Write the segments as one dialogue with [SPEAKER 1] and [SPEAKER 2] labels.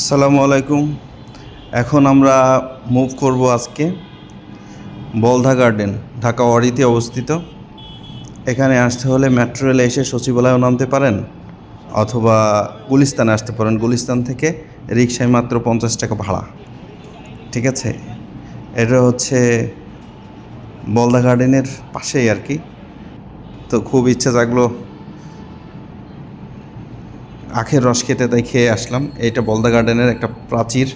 [SPEAKER 1] আসসালামু আলাইকুম। এখন আমরা মুভ করব আজকে বলধা গার্ডেন ঢাকা ওয়ারিতে অবস্থিত। এখানে আসতে হলে মেট্রো রেলে এসে সচিবালয়েও নামতে পারেন অথবা গুলিস্তানে আসতে পারেন। গুলিস্তান থেকে রিক্সায় মাত্র পঞ্চাশ টাকা ভাড়া। ঠিক আছে? এটা হচ্ছে বলদা গার্ডেনের পাশেই আর কি। তো খুব ইচ্ছা জাগলো আখের রস খেতে তাই খেয়ে আসলাম। এইটা বলদা গার্ডেনের একটা প্রাচীর।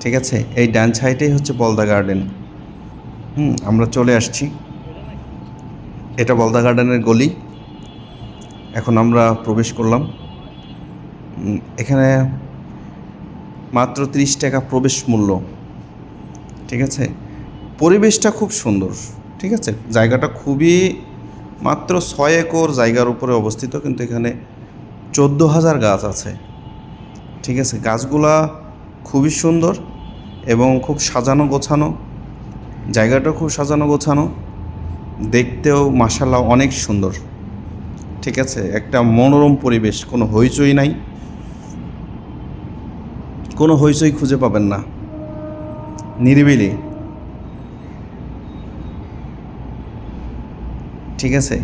[SPEAKER 1] ঠিক আছে? এই ডান সাইডেই হচ্ছে বলদা গার্ডেন। হুম, আমরা চলে আসছি। এটা বলদা গার্ডেনের গলি। এখন আমরা প্রবেশ করলাম। এখানে মাত্র ত্রিশ টাকা প্রবেশ মূল্য। ঠিক আছে? পরিবেশটা খুব সুন্দর। ঠিক আছে? জায়গাটা খুবই মাত্র ছয় একর জায়গার উপরে অবস্থিত, কিন্তু এখানে চোদ্দ হাজার গাছ আছে। ঠিক আছে, গাছগুলা খুবই সুন্দর এবং খুব সাজানো গোছানো জায়গাটা খুব সাজানো গোছানো, দেখতেও মাসাল্লাহ অনেক সুন্দর। ঠিক আছে, একটা মনোরম পরিবেশ, কোনো হইচই নাই। কোনো হইচই খুঁজে পাবেন না। নিরিবিলি। ঠিক আছে?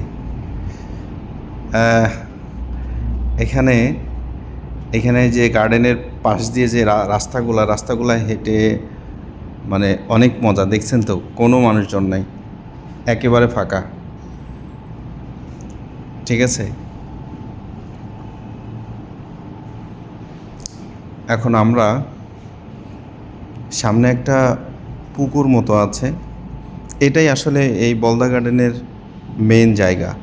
[SPEAKER 1] এখানে এখানে যে গার্ডেনের পাশ দিয়ে যে রাস্তাগুলা রাস্তাগুলা হেঁটে মানে অনেক মজা, দেখছেন তো? কোনো মানুষজন নাই। একেবারে ফাঁকা। ঠিক আছে? এখন আমরা সামনে একটা পুকুর মতো আছে। এটাই আসলে এই বলদা গার্ডেনের মেন জায়গা।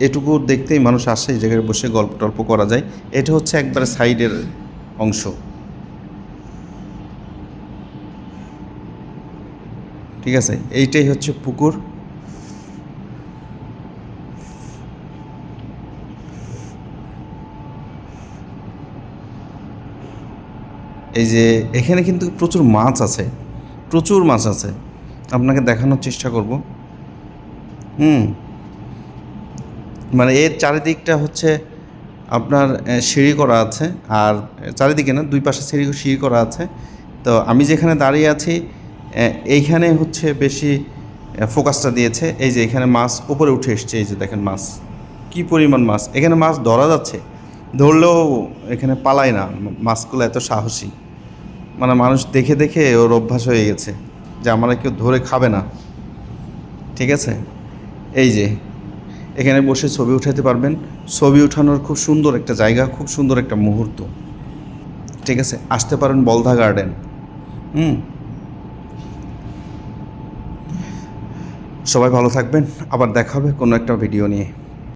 [SPEAKER 1] এটুকু দেখতেই মানুষ আসে এই জায়গায় বসে গল্প টল্প করা যায়। এটা হচ্ছে একবারে সাইডের অংশ। ঠিক আছে? এইটাই হচ্ছে পুকুর। এই যে এখানে কিন্তু প্রচুর মাছ আছে। প্রচুর মাছ আছে। আপনাকে দেখানোর চেষ্টা করব। হুম। মানে এর চারিদিকটা হচ্ছে আপনার সিঁড়ি করা আছে, আর চারিদিকে না দুই পাশে সিঁড়ি সিঁড়ি করা আছে। তো আমি যেখানে দাঁড়িয়ে আছি এইখানে হচ্ছে বেশি ফোকাসটা দিয়েছে। এই যে এখানে মাছ উপরে উঠে এসছে, এই যে দেখেন মাছ। কি পরিমাণ মাছ? এখানে মাছ ধরা যাচ্ছে। ধরলেও এখানে পালায় না। মাছগুলো এত সাহসী। মানে মানুষ দেখে দেখে ওর অভ্যাস হয়ে গেছে যে আমরা কেউ ধরে খাবে না। ঠিক আছে? এই যে এখানে বসে ছবি উঠাতে পারবেন। ছবি উঠানোর খুব সুন্দর একটা জায়গা, খুব সুন্দর একটা মুহূর্ত। ঠিক আছে, আসতে পারেন বলধা গার্ডেন। হুম। সবাই ভালো থাকবেন। আবার দেখা হবে কোনো একটা ভিডিও নিয়ে।